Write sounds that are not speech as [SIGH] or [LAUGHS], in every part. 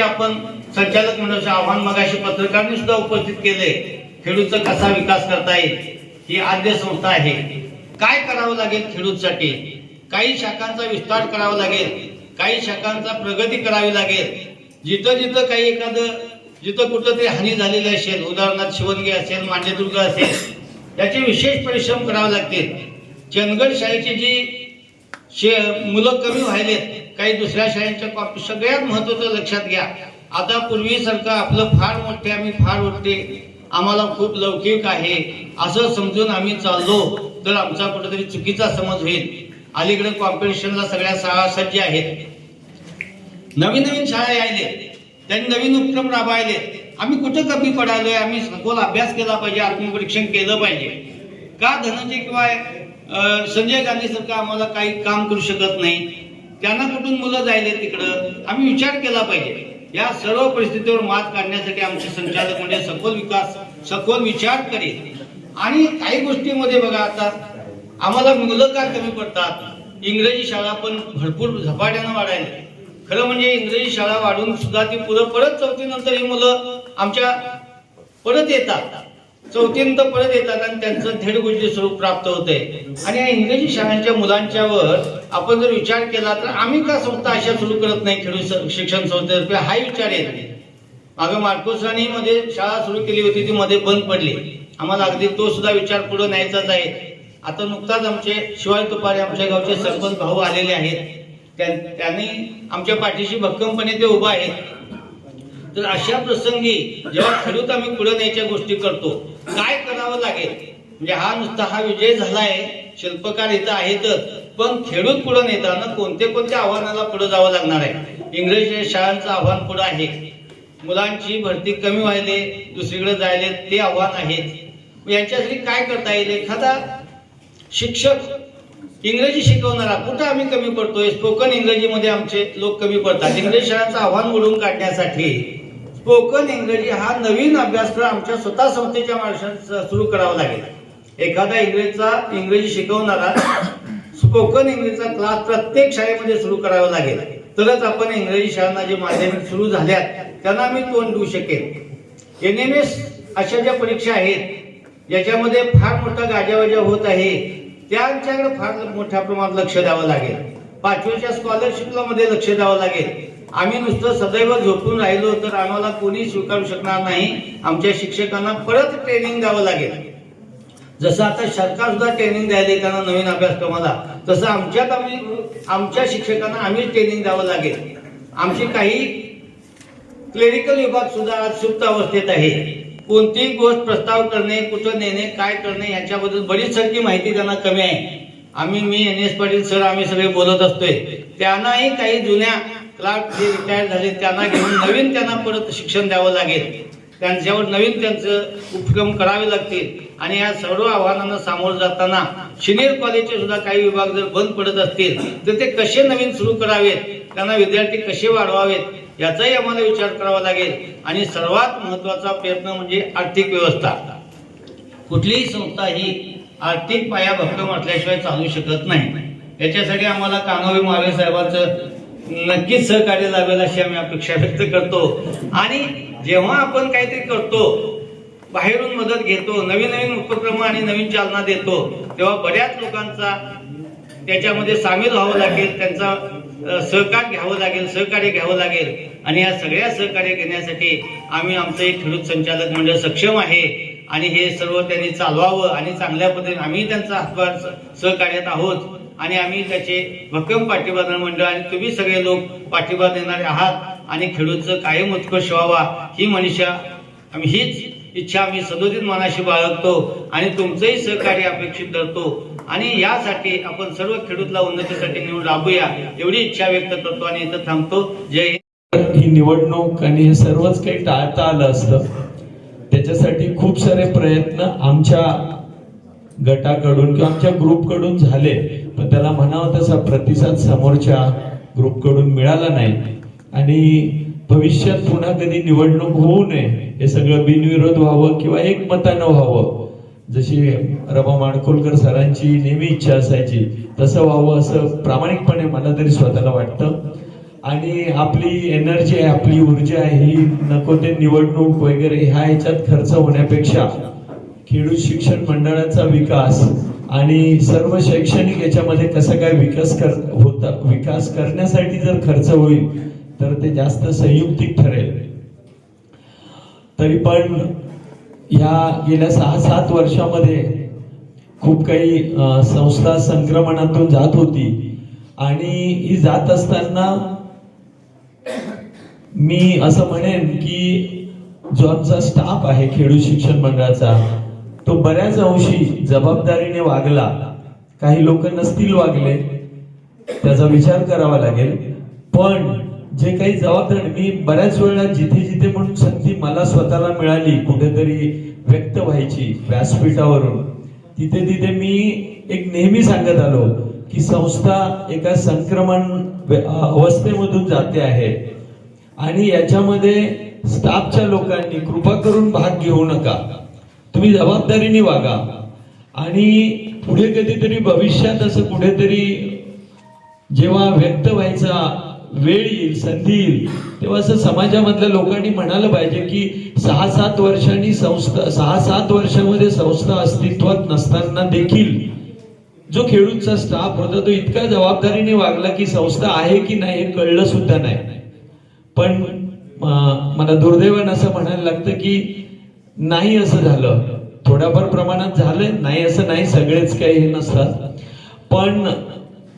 आपण संचालक मंडळाचे आव्हान मगाशी पत्रकारांनी सुद्धा उपस्थित केले. खेडूतचा कसा विकास करता येईल? ही आद्य संस्था आहे. काय करावं लागेल खेडूतसाठी? काही शाखांचा विस्तार करावा लागेल. काही शाखांचा प्रगती करावी लागेल. जिथं जिथं काही एखादं जिथं कुठं तरी हानी झालेली असेल उदाहरणार्थ शिवणगी असेल मांडेदुर्ग असेल याचे विशेष परिश्रम करावे लागतील. चंदगड शाळेची जी शे मुलं कमी व्हायलेत काही दुसऱ्या शाळेच्या कॉपी सगळ्यात महत्वाचं लक्षात घ्या. आता पूर्वीसारखं आपलं फार मोठे आम्ही फार मोठे. आम्हाला खूप लौकिक आहे. असं समजून आम्ही चाललो तर आमचा कुठेतरी चुकीचा समज होईल. अलीकडे कॉम्पिटिशनला सगळ्या शाळा सज्ज आहेत. नवीन नवीन शाळा यायले. त्यांनी नवीन उपक्रम राबवायले. आम्ही कुठं कमी पडालोय? आम्ही सखोल अभ्यास केला पाहिजे आत्मपरीक्षण केलं पाहिजे. का धनंजय किंवा संजय गांधी सरकार आम्हाला काही काम करू शकत नाही? त्यांना कुठून मुलं जायले तिकडं आम्ही विचार केला पाहिजे. या सर्व परिस्थितीवर मात काढण्यासाठी आमचे संचालक म्हणजे सखोल विकास सखोल विचार करेल आणि काही गोष्टीमध्ये बघा आता आम्हाला मुलं का कमी पडतात? इंग्रजी शाळा पण भरपूर झपाट्यानं वाढायला खरं म्हणजे इंग्रजी शाळा वाढून सुद्धा ती पुढं परत चौथीनंतर ही मुलं आमच्या परत येतात. चौथींत परत येतात आणि त्यांचं थेट गोष्टी स्वरूप प्राप्त होते आणि या इंग्रजी शाळांच्या मुलांच्यावर आपण जर विचार केला तर आम्ही का संस्था अशा सुरू करत नाही खेळू शिक्षण संस्थेतर्फे? हा विचार येत मागं मार्कोसानी मध्ये शाळा सुरू केली होती ती मध्ये बंद पडली. आम्हाला अगदी तो सुद्धा विचार पुढे न्यायचाच आहे. आता नुकताच आमचे शिवाय तुपारे आमच्या गावचे सरपंच भाऊ आलेले आहेत. त्यांनी आमच्या पाठीशी भक्कमपणे ते उभा आहेत. तर अशा प्रसंगी जेव्हा खेडूत आम्ही पुढे न्यायच्या गोष्टी करतो काय करावं लागेल? म्हणजे हा नुसता हा विजय झालाय शिल्पकार इथं आहेतच पण खेडूत पुढे नेताना कोणते कोणत्या आव्हानाला पुढे जावं लागणार आहे? इंग्रजी शाळांचं आव्हान पुढे आहे. मुलांची भरती कमी व्हायले दुसरीकडे जायले ते आव्हान आहेत. यांच्यासाठी काय करता येईल? एखादा शिक्षक इंग्रजी शिकवणारा कुठं आम्ही कमी पडतोय? स्पोकन इंग्रजीमध्ये आमचे लोक कमी पडतात. इंग्रजी शाळांचं आव्हान मोडून काढण्यासाठी स्पोकन इंग्रजी हा नवीन अभ्यासक्रम आमच्या स्वतः संस्थेच्या माणसांचा सुरू करावा लागेल. एखादा इंग्रजीचा इंग्रजी शिकवणारा स्पोकन इंग्रजीचा क्लास प्रत्येक शाळेमध्ये सुरू करावा लागेल. तरच आपण इंग्रजी शाळांना जे माध्यमिक सुरू झाल्यात त्यांना आम्ही तोंड देऊ शकेल. एन एम एस अशा ज्या परीक्षा आहेत ज्याच्यामध्ये फार मोठा गाजावाजा होत आहे त्यांच्याकडे फार मोठ्या प्रमाणात लक्ष द्यावं लागेल. पाचवीच्या स्कॉलरशिपला मध्ये लक्ष द्यावं लागेल. आम्ही नुसतं सदैव झोपून राहिलो तर आम्हाला कोणी स्वीकारू शकणार नाही. आमच्या शिक्षकांना परत ट्रेनिंग द्यावं लागेल. जसं आता सरकार सुद्धा ट्रेनिंग द्यायला त्यांना नवीन अभ्यासक्रमाला तसं आमच्यात आम्ही आमच्या शिक्षकांना आम्ही ट्रेनिंग द्यावं लागेल. आमची काही क्लेरिकल विभाग सुद्धा आज सुप्त अवस्थेत आहे. कोणतीही गोष्ट प्रस्ताव करणे कुठं नेणे काय करणे याच्याबद्दल बरीच सारखी माहिती त्यांना कमी आहे. आम्ही मी एन. एस. पाटील सर आम्ही सगळे बोलत असतोय. त्यांनाही काही जुन्या क्लार्क जे रिटायर झाले त्यांना घेऊन नवीन त्यांना परत शिक्षण द्यावं लागेल. त्यांच्यावर नवीन त्यांचं उपक्रम करावे लागतील आणि या सर्व आव्हानांना सामोरं जाताना सिनियर कॉलेजचे सुद्धा काही विभाग जर बंद पडत असतील तर ते कसे नवीन सुरू करावेत त्यांना विद्यार्थी कसे वाढवावेत याचाही आम्हाला विचार करावा लागेल. आणि सर्वात महत्त्वाचा प्रयत्न म्हणजे आर्थिक व्यवस्था. कुठलीही संस्था ही आर्थिक पाया भक्कम असल्याशिवाय चालू शकत नाही. याच्यासाठी आम्हाला कान्होजी महावीर साहेबांचं नक्कीच सहकार्य जावेल अशी आम्ही अपेक्षा व्यक्त करतो. आणि जेव्हा आपण काहीतरी करतो बाहेरून मदत घेतो नवीन नवीन उपक्रम आणि नवीन चालना देतो तेव्हा बऱ्याच लोकांचा त्याच्यामध्ये सामील व्हावं लागेल त्यांचा सहकार घ्यावं लागेल सहकार्य घ्यावं लागेल. आणि या सगळ्या सहकार्य घेण्यासाठी आम्ही आमचं एक खेडूत संचालक मंडळ सक्षम आहे. आणि हे सर्व त्यांनी चालवावं आणि चांगल्या पद्धतीने आम्ही त्यांचा हातभार सहकार्यात आहोत. आणि आम्ही त्याचे भक्कम पाठिंबा मंडळ आणि तुम्ही सगळे लोक पाठिंबा देणारे आहात आणि खेडूतचं कायम उत्कर्ष व्हावा ही मनीषा आम्ही हीच इच्छा आम्ही सदोदित मनाशी बाळगतो आणि तुमचंही सहकार्य अपेक्षित धरतो. आणि यासाठी आपण सर्व खेडूतला उन्नतीसाठी निवड राबूया एवढी इच्छा व्यक्त करतो आणि इथं थांबतो. जय ही निवडणूक आणि हे सर्वच काही टाळता आलं असतं. त्याच्यासाठी खूप सारे प्रयत्न आमच्या गटाकडून किंवा आमच्या ग्रुपकडून झाले. पण त्याला म्हणावं तसा प्रतिसाद समोरच्या ग्रुपकडून मिळाला नाही. आणि भविष्यात पुन्हा कधी निवडणूक होऊ नये हे सगळं बिनविरोध व्हावं किंवा एकमतानं व्हावं. जशी रमा माडखोलकर सरांची नेहमी इच्छा असायची तसं व्हावं असं प्रामाणिकपणे मला तरी स्वतःला वाटतं. आणि आपली एनर्जी आहे आपली ऊर्जा आहे ही नको ते निवडणूक वगैरे ह्या ह्याच्यात खर्च होण्यापेक्षा खेडूत शिक्षण मंडळाचा विकास आणि सर्व शैक्षणिक याच्यामध्ये कसं काय विकास कर होता विकास करण्यासाठी जर खर्च होईल तर ते जास्त संयुक्तिक ठरेल. तरी पण ह्या गेल्या सहा सात वर्षामध्ये खूप काही संस्था संक्रमणातून जात होती. आणि ही जात असताना मी असं म्हणेन की जो आमचा स्टाफ आहे खेडू शिक्षण मंडळाचा तो बऱ्याच अंशी जबाबदारीने वागला. काही लोक नसतील वागले. त्याचा विचार करावा लागेल. पण जे काही जबाबदारी मी बऱ्याच वेळा जिथे जिथे म्हणून संधी मला स्वतःला मिळाली कुठेतरी व्यक्त व्हायची व्यासपीठावरून तिथे तिथे मी एक नेहमी सांगत आलो की संस्था एका संक्रमण अवस्थेमधून जाते आहे. आणि याच्यामध्ये स्टाफच्या लोकांनी कृपा करून भाग घेऊ नका. तुम्ही जबाबदारीने वागा. आणि पुढे कधीतरी भविष्यात असं कुठेतरी जेव्हा व्यक्त व्हायचा वेळ येईल संधी येईल तेव्हा असं समाजामधल्या लोकांनी म्हणालं पाहिजे की सहा सात वर्षांनी संस्था सहा सात वर्षामध्ये संस्था अस्तित्वात नसताना देखील जो खेळूचा स्टाफ होता तो इतका जबाबदारीने वागला की संस्था आहे की नाही हे कळलं सुद्धा नाही. पण मला दुर्दैवानं असं म्हणायला लागतं की नाही असं झालं. थोड्याफार प्रमाणात झालं नाही असं नाही सगळेच काही हे नसतात. पण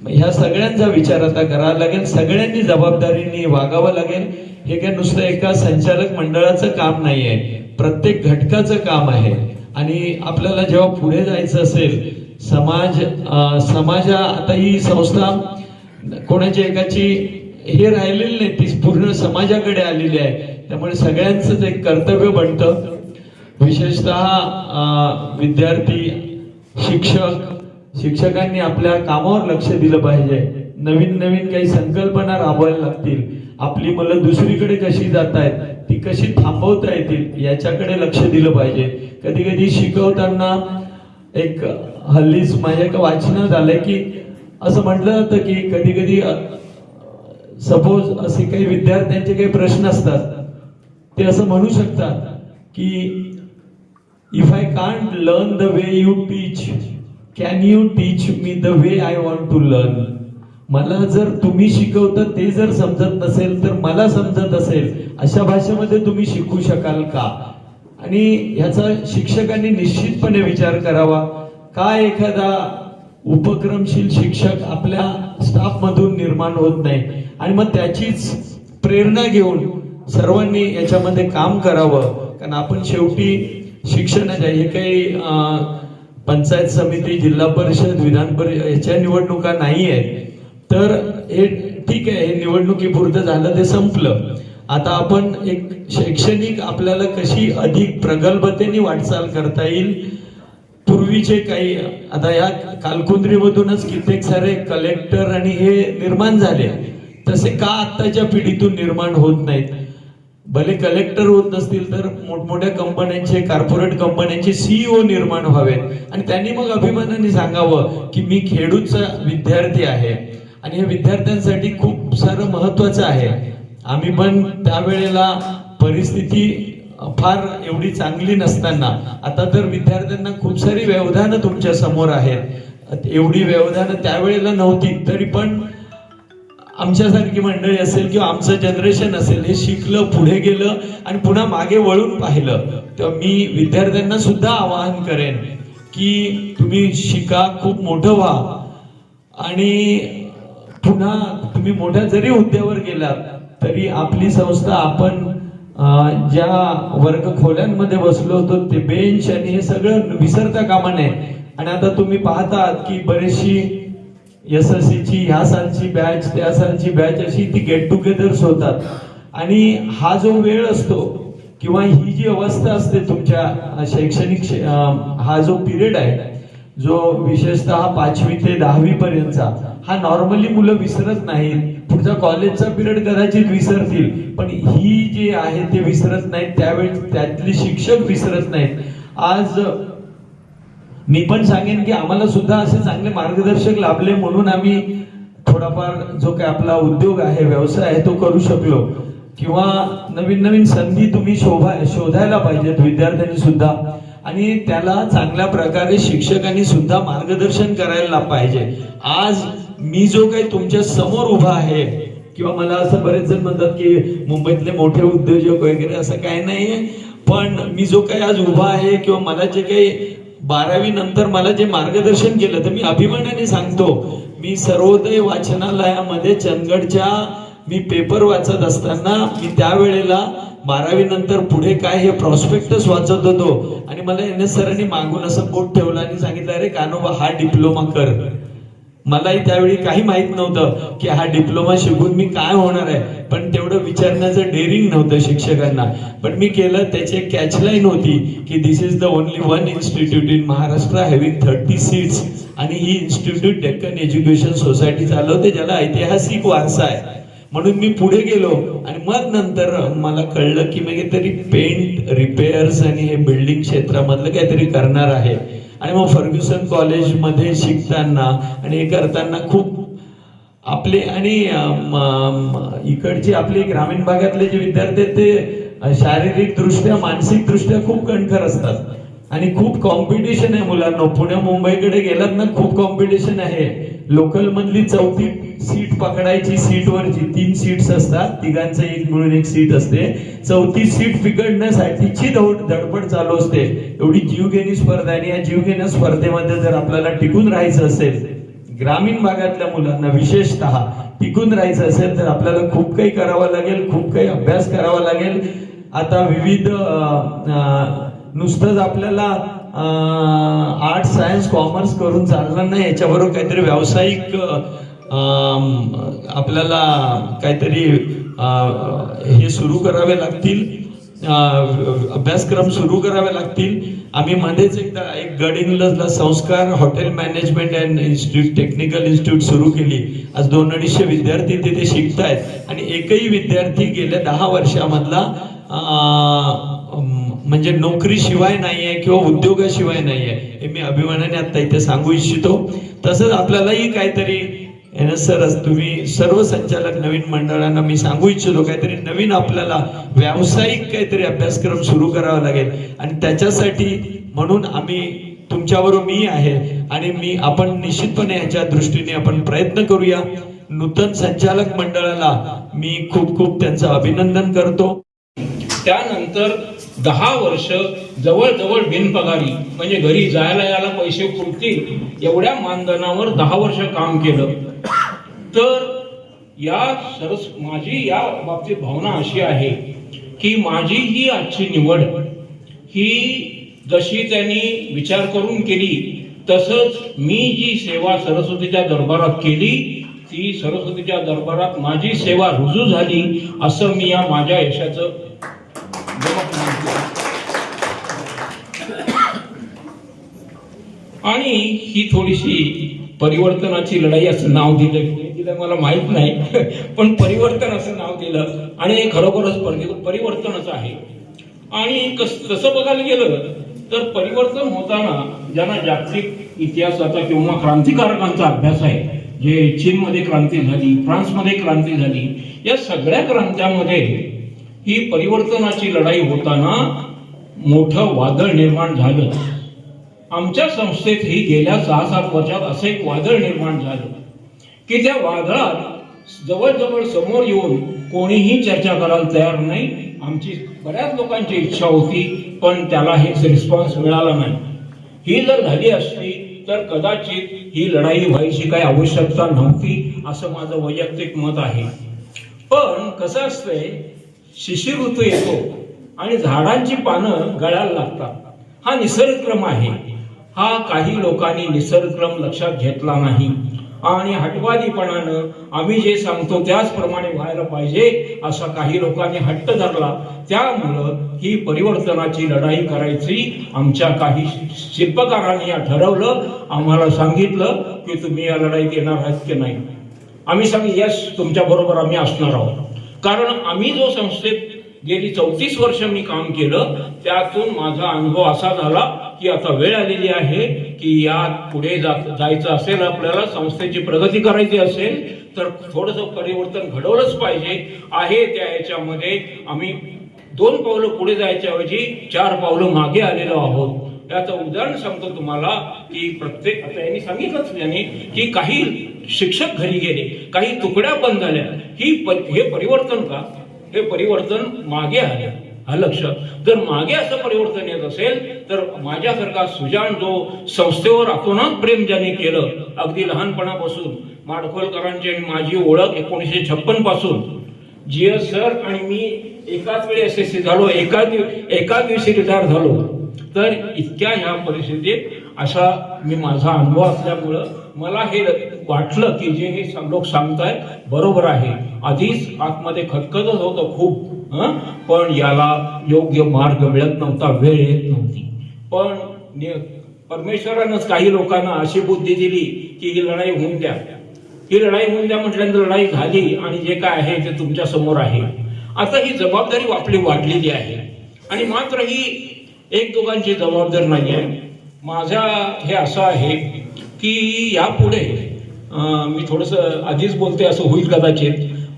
ह्या सगळ्यांचा विचार आता करावा लागेल सगळ्यांनी जबाबदारीने वागावं लागेल. हे काय नुसतं एका संचालक मंडळाचं काम नाही आहे प्रत्येक घटकाचं काम आहे. आणि आपल्याला जेव्हा पुढे जायचं असेल समाज अं, समाजा आता ही संस्था कोणाची एकाची हे राहिलेली नाही ती पूर्ण समाजाकडे आलेली आहे. त्यामुळे सगळ्यांचं एक कर्तव्य बनतं. विशेषतः विद्यार्थी शिक्षक शिक्षकांनी आपल्या कामावर लक्ष दिलं पाहिजे. नवीन नवीन काही संकल्पना राबवायला लागतील. आपली मुलं दुसरीकडे कशी जात आहेत ती कशी थांबवता येतील याच्याकडे लक्ष दिलं पाहिजे. कधी कधी शिकवताना एक हल्लीच माझ्या एका वाचनात आलंय की असं म्हटलं जातं की कधी कधी सपोज असे काही विद्यार्थ्यांचे काही प्रश्न असतात ते असं म्हणू शकतात की if I can't learn the way you teach can you teach me the way I want to learn मला जर तुम्ही शिकवता ते जर समजत नसेल तर मला समजत असेल अशा भाषेमध्ये तुम्ही शिकू शकाल का? आणि ह्याचा शिक्षकांनी निश्चितपणे विचार करावा. का एखादा उपक्रमशील शिक्षक आपल्या स्टाफ मधून निर्माण होत नाही? आणि मग त्याचीच प्रेरणा घेऊन सर्वांनी याच्यामध्ये काम करावं. कारण आपण शेवटी शिक्षणाच्या हे काही पंचायत समिती जिल्हा परिषद विधान परिषद याच्या निवडणुका नाही आहेत. तर हे ठीक आहे हे निवडणुकीपुरतं झालं ते संपलं. आता आपण एक शैक्षणिक आपल्याला कशी अधिक प्रगल्भतेने वाटचाल करता येईल पूर्वीचे काही आता या कालकुंद्रीमधूनच कित्येक सारे कलेक्टर आणि हे निर्माण झाले. तसे का आत्ताच्या पिढीतून निर्माण होत नाहीत? भले कलेक्टर होत नसतील तर मोठमोठ्या कंपन्यांचे कॉर्पोरेट कंपन्यांचे सीईओ निर्माण व्हावेत. आणि त्यांनी मग अभिमानाने सांगावं की मी खेडूचा विद्यार्थी आहे. आणि हे विद्यार्थ्यांसाठी खूप सारं महत्वाचं आहे. आम्ही पण त्यावेळेला परिस्थिती फार एवढी चांगली नसताना आता तर विद्यार्थ्यांना खूप सारी व्यवधानं तुमच्यासमोर आहेत. एवढी व्यवधानं त्यावेळेला नव्हती तरी पण आमच्यासारखी मंडळी असेल किंवा आमचं जनरेशन असेल हे शिकलं पुढे गेलं आणि पुन्हा मागे वळून पाहिलं तेव्हा मी विद्यार्थ्यांना सुद्धा आवाहन करेन की तुम्ही शिका खूप मोठं व्हा. आणि पुन्हा तुम्ही मोठ्या जरी हुद्द्यावर गेलात तरी आपली संस्था आपण ज्या वर्ग खोल्यांमध्ये बसलो होतो ते बेंच आणि हे सगळं विसरता कामा नये. आणि आता तुम्ही पाहतात की बरेचशी एस एस ची ह्या सालची बॅच त्या सालची बॅच अशी ती गेट टुगेदर्स होतात आणि हा जो वेळ असतो किंवा ही जी अवस्था असते तुमच्या शैक्षणिक हा जो पिरियड आहे जो विशेषतः पाचवी ते दहावी पर्यंतचा हा नॉर्मली मुलं विसरत नाहीत. पुढचा कॉलेजचा पिरियड कदाचित विसरतील पण ही जी आहे ते विसरत नाहीत. त्यावेळेस त्यातले शिक्षक विसरत नाहीत. आज मी पण सांगेन की आम्हाला सुद्धा असे चांगले मार्गदर्शक लाभले म्हणून आम्ही थोडाफार जो काय आपला उद्योग आहे व्यवसाय आहे तो करू शकलो. किंवा नवीन नवीन संधी तुम्ही शोभा शोधायला पाहिजेत विद्यार्थ्यांनी सुद्धा. आणि त्याला चांगल्या प्रकारे शिक्षकांनी सुद्धा मार्गदर्शन करायला पाहिजे. आज मी जो काही तुमच्यासमोर उभा आहे किंवा मला असं बरेच जण म्हणतात की मुंबईतले मोठे उद्योजक वगैरे असं काही नाहीये. पण मी जो काही आज उभा आहे किंवा मला जे काही बारावी नंतर मला जे मार्गदर्शन केलं तर मी अभिमानाने सांगतो मी सर्वोदय वाचनालयामध्ये चंदगडच्या मी पेपर वाचत असताना मी त्यावेळेला बारावी नंतर पुढे काय हे प्रॉस्पेक्टस वाचत होतो. आणि मला एन एस सरांनी मागून असं बोट ठेवलं आणि सांगितलं अरे कानोबा हा डिप्लोमा कर. मलाही त्यावेळी काही माहीत नव्हतं की हा डिप्लोमा शिकून मी काय होणार आहे. पण विचारण्याचं डेअरिंग नव्हतं शिक्षकांना. पण मी केलं त्याची एक कॅचलाईन होती की this is the only one institute in Maharashtra having thirty seats आणि ही इन्स्टिट्यूट डेक्कन एज्युकेशन सोसायटी चालवते ज्याला ऐतिहासिक वारसा आहे. म्हणून मी पुढे गेलो आणि मग नंतर मला कळलं की मी काहीतरी पेंट रिपेअर्स आणि हे बिल्डिंग क्षेत्रामधलं काहीतरी करणार आहे. आणि मग फर्ग्युसन कॉलेजमध्ये शिकताना आणि हे करताना खूप आपले आणि इकडचे आपले ग्रामीण भागातले जे विद्यार्थी आहेत ते शारीरिक दृष्ट्या मानसिक दृष्ट्या खूप कणखर असतात. आणि खूप कॉम्पिटिशन आहे मुलांना. पुण्या मुंबईकडे गेलात ना खूप कॉम्पिटिशन आहे. लोकल मधली चौथी सीट पकडायची सीट वरची तीन सीट्स असतात. तिघांचं एक मिळून एक सीट असते. चौथी सीट पिकडण्यासाठीची दौड धडपड चालू असते. एवढी जीवघेणी स्पर्धा आणि या जीवघेण्या स्पर्धेमध्ये जर आपल्याला टिकून राहायचं असेल ग्रामीण भागातल्या मुलांना विशेषतः टिकून राहायचं असेल तर आपल्याला खूप काही करावं लागेल खूप काही अभ्यास करावा लागेल. आता विविध नुसतंच आपल्याला आर्ट सायन्स कॉमर्स करून चालणार नाही. याच्याबरोबर काहीतरी व्यावसायिक आपल्याला काहीतरी हे सुरू करावे लागतील. अभ्यासक्रम सुरू करावे लागतील. आम्ही मध्येच एकदा एक गडिंग्लजला Sanskar hotel management and institute technical institute सुरू केली. आज दोन अडीचशे विद्यार्थी तिथे शिकतायत. आणि एकही विद्यार्थी गेल्या दहा वर्षामधला म्हणजे नोकरी शिवाय नाहीये किंवा उद्योगाशिवाय नाहीये हे मी अभिमानाने आता इथे सांगू इच्छितो. तसंच आपल्यालाही काहीतरी एन एस सर तुम्ही सर्व संचालक नवीन मंडळांना मी सांगू इच्छितो काहीतरी नवीन आपल्याला व्यावसायिक काहीतरी अभ्यासक्रम सुरू करावा लागेल. आणि त्याच्यासाठी म्हणून आम्ही तुमच्याबरोबर मी आहे आणि मी आपण निश्चितपणे याच्या दृष्टीने आपण प्रयत्न करूया. नूतन संचालक मंडळाला मी खूप खूप त्यांचं अभिनंदन करतो. त्यानंतर दहा वर्ष जवळजवळ बिनपगारी म्हणजे घरी जायला यायला पैसे पुरतील एवढ्या मानधनावर दहा वर्ष काम केलं. तर या सरस माझी या बाबतीत भावना अशी आहे की माझी ही आजची निवड ही जशी त्यांनी विचार करून केली तसंच मी जी सेवा सरस्वतीच्या दरबारात केली ती सरस्वतीच्या दरबारात माझी सेवा रुजू झाली असं मी या माझ्या यशाचं जमक मानतो आणि ही थोडीशी परिवर्तनाची लढाई असं नाव दिलं. कोणी दिलं मला माहीत नाही [LAUGHS] पण परिवर्तन असं नाव दिलं. आणि हे खरोखरच परिवर्तनच आहे. आणि कस तसं बघायला गेलं तर परिवर्तन होताना ज्यांना जागतिक इतिहासाचा किंवा क्रांतिकारकांचा अभ्यास आहे जे चीनमध्ये क्रांती झाली फ्रान्समध्ये क्रांती झाली या सगळ्या क्रांत्यामध्ये ही परिवर्तनाची लढाई होताना मोठं वादळ निर्माण झालं. आमच्या संस्थेत ही गेल्या सहा सात वर्षात असं एक वादळ निर्माण झालं. की त्या वादळात जवळजवळ समोर येऊन कोणीही चर्चा करायला तयार नाही. आमची बऱ्याच लोकांची इच्छा होती पण त्याला हेच रिस्पॉन्स मिळाला नाही. ही जर झाली असती तर कदाचित ही लढाई व्हायची काही आवश्यकता नव्हती असं माझं वैयक्तिक मत आहे. पण कसं असतंय शिशिर ऋतू येतो आणि झाडांची पानं गळायला लागतात. हा निसर्गक्रम आहे. हा काही लोकांनी निसर्गक्रम लक्षात घेतला नाही. आणि हटवादीपणानं आम्ही जे सांगतो त्याचप्रमाणे व्हायला पाहिजे असा काही लोकांनी हट्ट धरला. त्यामुळं ही परिवर्तनाची लढाई करायची आमच्या काही शिल्पकारांनी या ठरवलं. आम्हाला सांगितलं की तुम्ही या लढाईत येणार आहात की नाही. आम्ही सांग यश तुमच्या बरोबर आम्ही असणार आहोत. कारण आम्ही जो संस्थेत गेली चौतीस वर्ष मी काम केलं त्यातून माझा अनुभव असा झाला की आता वेळ आलेली आहे की यात पुढे जायचं असेल आपल्याला संस्थेची प्रगती करायची असेल तर थोडस परिवर्तन घडवलंच पाहिजे. आहे त्या याच्यामध्ये आम्ही दोन पावलं पुढे जायच्या ऐवजी चार पावलं मागे आलेलो आहोत. त्याचं उदाहरण सांगतो तुम्हाला की प्रत्येक आता यांनी सांगितलंच यांनी की काही शिक्षक घरी गेले काही तुकड्या बंद झाल्या. ही हे परिवर्तन का? हे परिवर्तन मागे आले. हा लक्ष. जर मागे असं परिवर्तन येत असेल तर माझ्यासारखा सुजाण जो संस्थेवर अतोनात प्रेम ज्याने केलं अगदी लहानपणापासून माडखोलकरांची आणि माझी ओळख एकोणीसशे छप्पनपासून जी एस सर आणि मी एकाच वेळी एस एस सी झालो एका दिव- एका दिवशी रिटायर झालो तर इतक्या ह्या परिस्थितीत असा मी माझा अनुभव असल्यामुळं मला हे वाटलं की जे हे सं- लोक सांगतायत बरोबर आहे. आधीच आतमध्ये खतखतच होतं खूप पण याला योग्य मार्ग मिळत नव्हता वेळ येत नव्हती. पण परमेश्वरानंच काही लोकांना अशी बुद्धी दिली की ही लढाई होऊन द्या. ही लढाई होऊन द्या म्हटल्यानंतर लढाई झाली आणि जे काय आहे ते तुमच्यासमोर आहे. आता ही जबाबदारी आपली वाढलेली आहे. आणि मात्र ही एक दोघांची जबाबदारी नाही आहे. माझा हे असं आहे की यापुढे मी थोडस आधीच बोलते असं होईल कदाचित.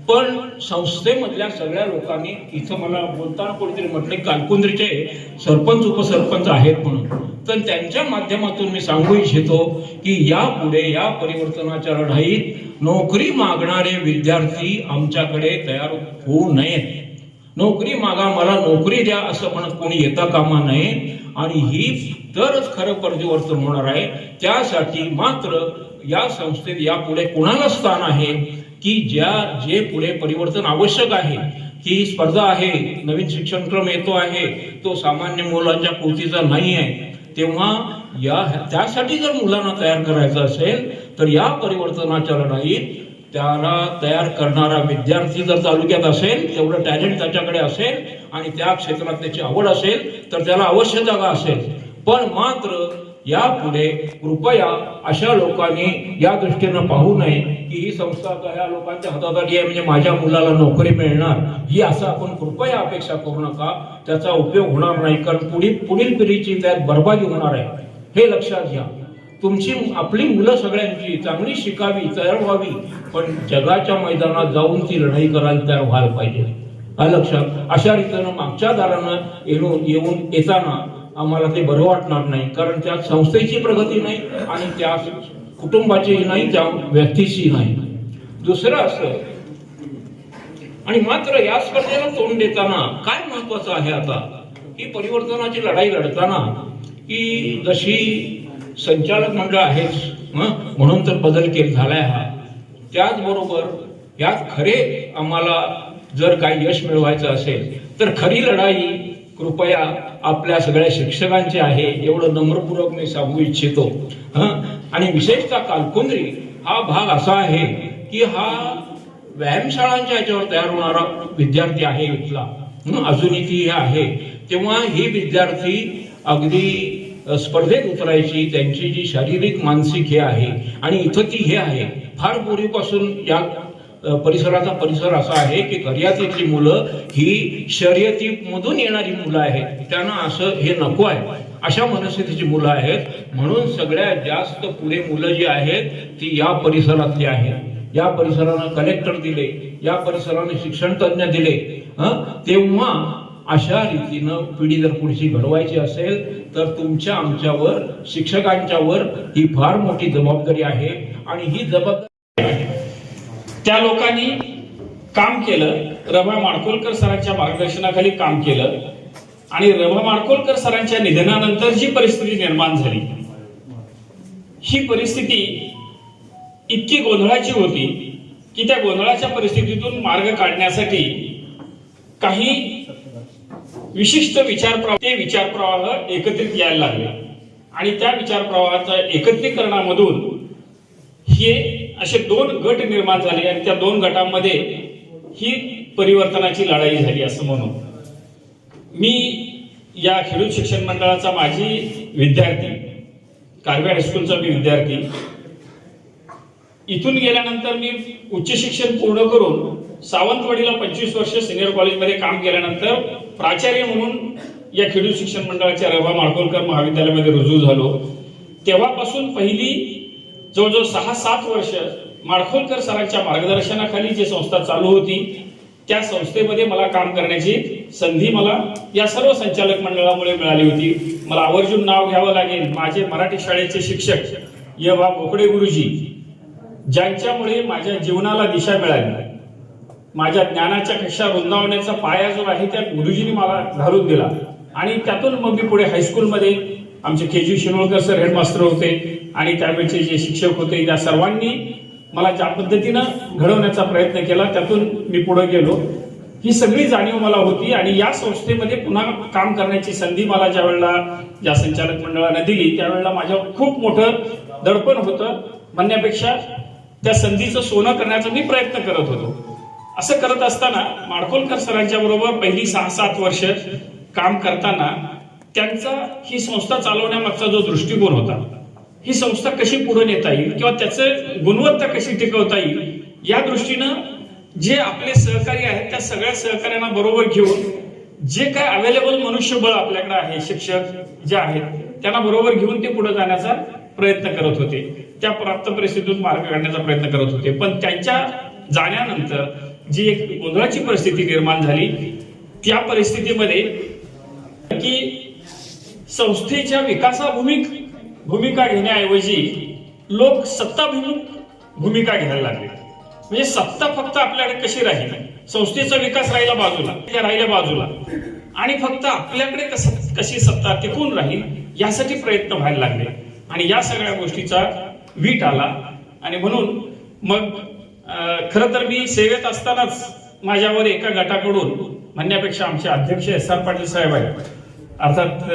पण संस्थेमधल्या सगळ्या लोकांनी इथं मला बोलताना कोणीतरी म्हटले कालकुंद्रीचे सरपंच उपसरपंच आहेत म्हणून. तर त्यांच्या माध्यमातून मी सांगू इच्छितो की यापुढे या परिवर्तनाच्या लढाईत नोकरी मागणारे विद्यार्थी आमच्याकडे तयार होऊ नयेत. नोकरी मागा मला नोकरी द्या असं म्हणत कोणी येता कामा नये. आणि ही तरच खरं परिवर्तन होणार आहे. त्यासाठी मात्र या संस्थेत यापुढे कुणाला स्थान आहे? की ज्या जे पुढे परिवर्तन आवश्यक आहे ही स्पर्धा आहे नवीन शिक्षणक्रम येतो आहे तो सामान्य मुलांच्या कृतीचा नाही आहे तेव्हा या त्यासाठी जर मुलांना तयार करायचं असेल तर या परिवर्तनाच्या लढाईत त्याला तयार करणारा विद्यार्थी जर तालुक्यात असेल तेवढं टॅलेंट त्याच्याकडे असेल आणि त्या क्षेत्रात त्याची आवड असेल तर त्याला अवश्य जागा असेल. पण मात्र यापुढे कृपया अशा लोकांनी या दृष्टीनं पाहू नये की ही संस्था आता ह्या लोकांच्या हातात आली आहे म्हणजे माझ्या मुलाला नोकरी मिळणार. ही असं आपण कृपया अपेक्षा करू नका. त्याचा उपयोग होणार नाही कारण पुढील पुढील पिढीची त्यात बर्बादी होणार आहे. हे लक्षात घ्या. तुमची आपली मुलं सगळ्यांची चांगली शिकावी तयार व्हावी पण जगाच्या मैदानात जाऊन ती लढाई करायला तयार व्हायला पाहिजे. हा लक्षात. अशा रीतीनं मागच्या दारानं येऊन येऊन येताना आम्हाला ते बरं वाटणार नाही. कारण त्यात संस्थेची प्रगती नाही आणि त्या कुटुंबाचीही नाही त्या व्यक्तीची नाही. दुसरं असं आणि मात्र या स्पर्धेला तोंड देताना काय महत्वाचं आहे आता? ही परिवर्तनाची लढाई लढताना की जशी संचालक मंडळ आहेच म्हणून तर बदल केला झालाय हा. त्याचबरोबर यात खरे आम्हाला जर काही यश मिळवायचं असेल तर खरी लढाई कृपया आपल्या सगळ्या शिक्षकांची आहे एवढं नम्रपूर्वक मी सांगू इच्छितो. आणि विशेषतः कालकुंद्री हा भाग असा आहे की हा व्यायामशाळांच्या याच्यावर तयार होणारा विद्यार्थी आहे इथला. अजूनही ती हे आहे. तेव्हा ही विद्यार्थी अगदी स्पर्धेत उतरायची त्यांची जी शारीरिक मानसिक हे आहे आणि इथं ती हे आहे. फार पूर्वीपासून या परिसराचा परिसर असा आहे की घर्यातीतली मुलं ही शर्यतीमधून येणारी मुलं आहेत. त्यांना असं हे नको आहे. अशा मनस्थितीची मुलं आहेत. म्हणून सगळ्यात जास्त पुढे मुलं जी आहेत ती या परिसरातली आहेत. या परिसरानं कलेक्टर दिले या परिसराने शिक्षण तज्ञ दिले तेव्हा अशा रीतीनं पिढी जर पुढची घडवायची असेल तर तुमच्या आमच्यावर शिक्षकांच्यावर ही फार मोठी जबाबदारी आहे आणि ही जबाबदारी त्या लोकांनी काम केलं. रभा माडकोलकर सरांच्या मार्गदर्शनाखाली काम केलं. आणि रभा माडकोलकर सरांच्या निधनानंतर जी परिस्थिती निर्माण झाली ही परिस्थिती इतकी गोंधळाची होती की त्या गोंधळाच्या परिस्थितीतून मार्ग काढण्यासाठी काही विशिष्ट विचार ते विचारप्रवाह एकत्रित यायला लागले. आणि त्या विचारप्रवाहाच्या एकत्रीकरणामधून हे असे दोन गट निर्माण झाले आणि त्या दोन गटांमध्ये ही परिवर्तनाची लढाई झाली असं म्हणू मी या खेडूत शिक्षण मंडळाचा माझी विद्यार्थी कार्वे हायस्कूलचा मी विद्यार्थी. इथून गेल्यानंतर मी उच्च शिक्षण पूर्ण करून सावंतवाडीला पंचवीस वर्ष सिनियर कॉलेजमध्ये काम केल्यानंतर प्राचार्य म्हणून या खेडूत शिक्षण मंडळाच्या रवा माळकोलकर महाविद्यालयामध्ये रुजू झालो. तेव्हापासून पहिली जवळजवळ सहा सात वर्ष माडखोलकर सरांच्या मार्गदर्शनाखाली जी संस्था चालू होती त्या संस्थेमध्ये मला काम करण्याची संधी मला या सर्व संचालक मंडळामुळे मिळाली होती. मला आवर्जून नाव घ्यावं लागेल. माझे मराठी शाळेचे शिक्षक य. वा. भोकडे गुरुजी ज्यांच्यामुळे माझ्या जीवनाला दिशा मिळाली. माझ्या ज्ञानाच्या कक्षा रुंदावण्याचा पाया जो आहे त्या गुरुजींनी मला घालून दिला. आणि त्यातून मग मी पुढे हायस्कूलमध्ये आमचे के जी शिरोळकर सर हेडमास्टर होते आणि त्यावेळचे जे शिक्षक होते त्या सर्वांनी मला ज्या पद्धतीनं घडवण्याचा प्रयत्न केला त्यातून मी पुढे गेलो. ही सगळी जाणीव मला होती आणि या संस्थेमध्ये पुन्हा काम करण्याची संधी मला ज्या वेळेला या संचालक मंडळानं दिली त्यावेळेला माझ्यावर खूप मोठं दडपण होतं. म्हणण्यापेक्षा त्या संधीचं सोनं करण्याचा मी प्रयत्न करत होतो. असं करत असताना माडखोलकर सरांच्या बरोबर पहिली सहा सात वर्ष काम करताना त्यांचा ही संस्था चालवण्यामागचा जो दृष्टिकोन होता ही संस्था कशी पुढे नेता येईल किंवा त्याचं गुणवत्ता कशी टिकवता येईल या दृष्टीनं जे आपले सहकारी आहेत त्या सगळ्या सहकार्यांना बरोबर घेऊन जे काय अवेलेबल मनुष्यबळ आपल्याकडे आहे शिक्षक जे आहेत त्यांना बरोबर घेऊन ते पुढे जाण्याचा प्रयत्न करत होते. त्या प्राप्त परिस्थितीतून मार्ग काढण्याचा प्रयत्न करत होते. पण त्यांच्या जाण्यानंतर जी एक गोंधळाची परिस्थिती निर्माण झाली त्या परिस्थितीमध्ये की संस्थेच्या विकासाभूमिक भूमिका घेण्याऐवजी लोक सत्ताभिमुख भूमिका घ्यायला लागले. म्हणजे सत्ता फक्त आपल्याकडे कशी राहील? संस्थेचा विकास राहिला बाजूला त्या राहिल्या बाजूला. आणि फक्त आपल्याकडे कशी सत्ता टिकून राहील यासाठी प्रयत्न व्हायला लागले. आणि या सगळ्या गोष्टीचा वीट आला. आणि म्हणून मग खर खरं तर मी सेवेत असतानाच माझ्यावर एका गटाकडून म्हणण्यापेक्षा आमचे अध्यक्ष एस आर पाटील साहेब आहेत अर्थात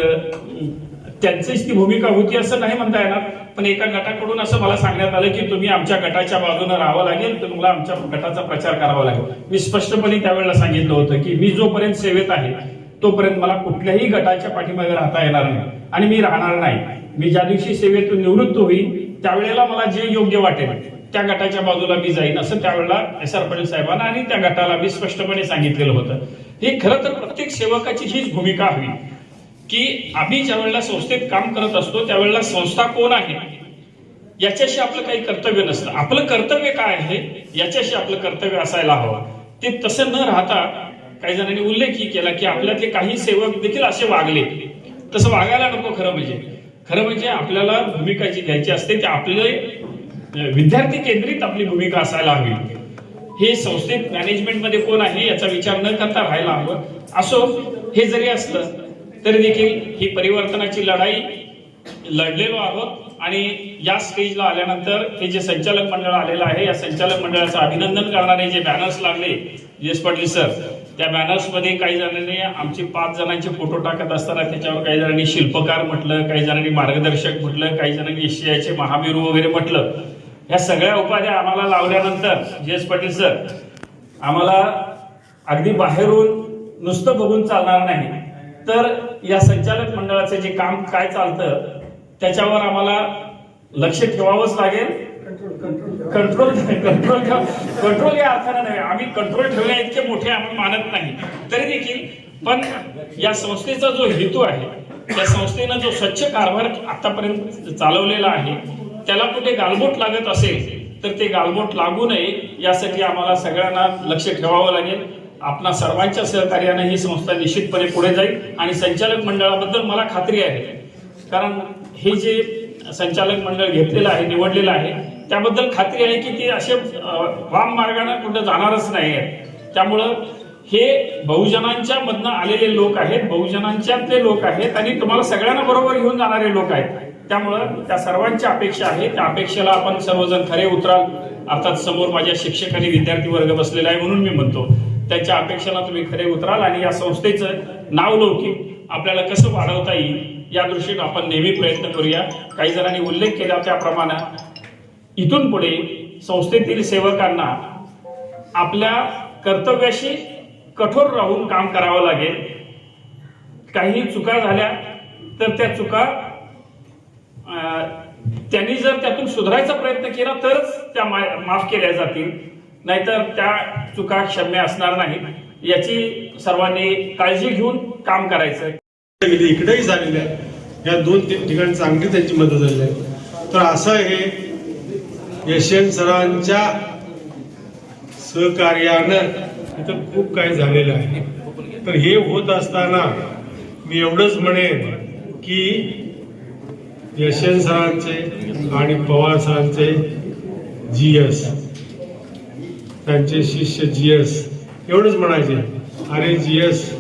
त्यांचीच ती भूमिका होती असं नाही म्हणता येणार पण एका गटाकडून असं मला सांगण्यात आलं की तुम्ही आमच्या गटाच्या बाजूने राहावं लागेल तर तुम्हाला आमच्या गटाचा प्रचार करावा लागेल. मी स्पष्टपणे त्यावेळेला सांगितलं होतं की मी जोपर्यंत सेवेत आहे तोपर्यंत मला कुठल्याही गटाच्या पाठीमागे राहता येणार नाही. आणि मी राहणार नाही. मी ज्या दिवशी सेवेतून निवृत्त होईल त्यावेळेला मला जे योग्य वाटेल त्या गटाच्या बाजूला मी जाईन असं त्यावेळेला एस आर पाटील साहेबांना आणि त्या गटाला मी स्पष्टपणे सांगितलेलं होतं. हे खरं तर प्रत्येक सेवकाची हीच भूमिका हवी. की आम्ही ज्या वेळेला संस्थेत काम करत असतो त्यावेळेला संस्था कोण आहे? याच्याशी आपलं काही कर्तव्य नसतं. आपलं कर्तव्य काय आहे? याच्याशी आपलं कर्तव्य असायला हवं. ते तसं न राहता काही जणांनी उल्लेखही केला की आपल्यातले काही सेवक देखील असे वागले. तसं वागायला नको खरं म्हणजे. खरं म्हणजे आपल्याला भूमिका जी घ्यायची असते ते आपले विद्यार्थी केंद्रित आपली भूमिका असायला हवी. हे संस्थेत मॅनेजमेंटमध्ये कोण आहे याचा विचार न करता राहायला हवं. असो हे जरी असलं तरी देखील ही परिवर्तनाची लढाई लढलेलो आहोत आणि या स्टेजला आल्यानंतर हे जे संचालक मंडळ आलेलं आहे या संचालक मंडळाचं अभिनंदन करणारे जे बॅनर्स लागले जयेश पाटील सर त्या बॅनर्समध्ये काही जणांनी आमचे पाच जणांचे फोटो टाकत असताना त्याच्यावर काही जणांनी शिल्पकार म्हटलं काही जणांनी मार्गदर्शक म्हटलं काही जणांनी एशियाचे महावीर वगैरे म्हटलं. ह्या सगळ्या उपाध्या आम्हाला लावल्यानंतर जयेश पाटील सर आम्हाला अगदी बाहेरून नुसतं बघून चालणार नाही. तर या संचालक मंडळाचं जे काम काय चालतं त्याच्यावर आम्हाला लक्ष ठेवावंच लागेल. कंट्रोल कंट्रोल कंट्रोल या अर्थानं नव्हे आम्ही कंट्रोल ठेवण्या इतके मोठे आम्ही मानत नाही. तरी देखील पण या संस्थेचा जो हेतू आहे त्या संस्थेनं जो स्वच्छ कारभार आतापर्यंत चालवलेला आहे त्याला कुठे गालबोट लागत असेल तर ते गालबोट लागू नये यासाठी आम्हाला सगळ्यांना लक्ष ठेवावं लागेल. आपणा सर्वांच्या सहकार्याने ही संस्था निश्चितपणे पुढे जाईल आणि संचालक मंडळाबद्दल मला खात्री आहे. कारण हे जे संचालक मंडळ घेतलेलं आहे निवडलेलं आहे त्याबद्दल खात्री आहे की ते असे वाम मार्गाने कुठं जाणारच नाही आहे त्यामुळं हे बहुजनांच्या मधनं आलेले लोक आहेत बहुजनांच्यातले लोक आहेत आणि तुम्हाला सगळ्यांना बरोबर घेऊन जाणारे लोक आहेत. त्यामुळं त्या सर्वांच्या अपेक्षा आहे. त्या अपेक्षेला आपण सर्वजण खरे उतराल. अर्थात समोर माझ्या शिक्षक आणि विद्यार्थी वर्ग बसलेला आहे म्हणून मी म्हणतो. त्याच्या अपेक्षेला तुम्ही खरे उतराल आणि या संस्थेचं नाव लौकिक आपल्याला कसं वाढवता येईल या दृष्टीनं आपण नेहमी प्रयत्न करूया. काही जणांनी उल्लेख केला त्याप्रमाणे इथून पुढे संस्थेतील सेवकांना आपल्या कर्तव्याशी कठोर राहून काम करावं लागेल. काही चुका झाल्या तर त्या चुका त्यांनी जर त्यातून सुधारायचा प्रयत्न केला तरच त्या मा- माफ केल्या जातील. नाहीतर त्या चुका क्षम्य असणार नाहीत याची सर्वांनी काळजी घेऊन काम करायचं इकडेही झालेले आहे. या दोन तीन ठिकाणी चांगली त्यांची मदत झाली आहे. तर असं हे यशवंत सरांच्या सहकार्यानं इथं खूप काही झालेलं आहे. तर हे होत असताना मी एवढंच म्हणेन की यशवंत सरांचे आणि पवार सरांचे जी एस त्यांचे शिष्य जी एस एवढंच म्हणायचे अरे जी एस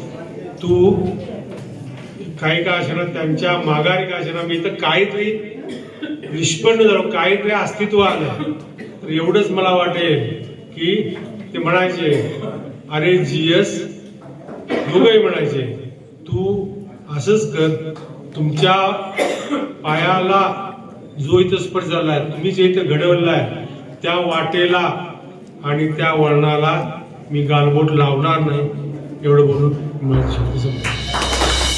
तू काही का असेना त्यांच्या माघारी का असेना मी तर काहीतरी निष्पन्न झालो. काहीतरी अस्तित्व आलं तर एवढंच मला वाटेल की ते म्हणायचे अरे जी एस दोघंही म्हणायचे तू असंच कर. तुमच्या पायाला जो इथं स्पर्श आहे तुम्ही जे इथं घडवलाय त्या वाटेला आणि त्या वळणाला मी गालबोट लावणार नाही एवढं बोलून माझी शब्द